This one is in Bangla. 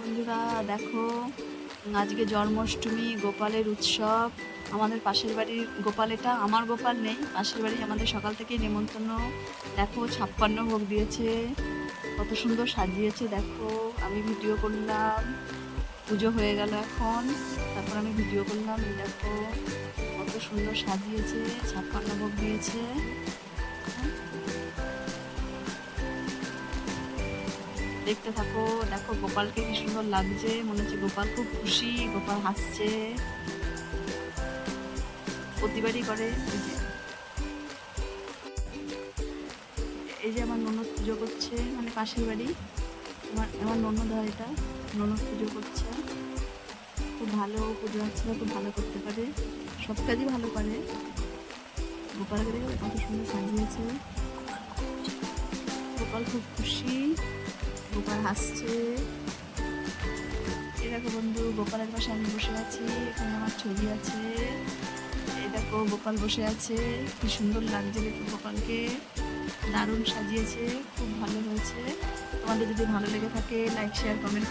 বন্ধুরা, দেখো, আজকে জন্মাষ্টমী, গোপালের উৎসব। আমাদের পাশের বাড়ির গোপাল এটা, আমার গোপাল নেই, পাশের বাড়ি আমাদের সকাল থেকেই নেমন্তন্ন। দেখো, ছাপ্পান্ন ভোগ দিয়েছে, কত সুন্দর সাজিয়েছে, দেখো, আমি ভিডিও করলাম, পুজো হয়ে গেল এখন, তারপর আমি ভিডিও করলাম দেখো, কত সুন্দর সাজিয়েছে, ছাপ্পান্ন ভোগ দিয়েছে। দেখতে থাকো। দেখো গোপালকে কি সুন্দর লাগছে। মনে হচ্ছে গোপাল খুব খুশি। গোপাল হাসছে। প্রতিবারই করে এই যে। আমার ননদ পুজো করছে মানে পাশের বাড়ি। আমার আমার ননদ হয় এটা। ননদ পুজো করছে। খুব ভালো পুজো বাচ্চারা খুব ভালো করতে পারে। সব কাজই ভালো পারে। গোপালকে কত সুন্দর সাজিয়েছে। গোপাল খুব খুশি। গোপাল হাসছে এই দেখো বন্ধু, গোপালের পাশে আমি বসে আছি, এখানে আমার ছবি আছে। এই দেখো গোপাল বসে আছে, কি সুন্দর লাগছে দেখো গোপালকে। দারুণ সাজিয়েছে, খুব ভালো হয়েছে। তোমাদের যদি ভালো লেগে থাকে লাইক শেয়ার কমেন্ট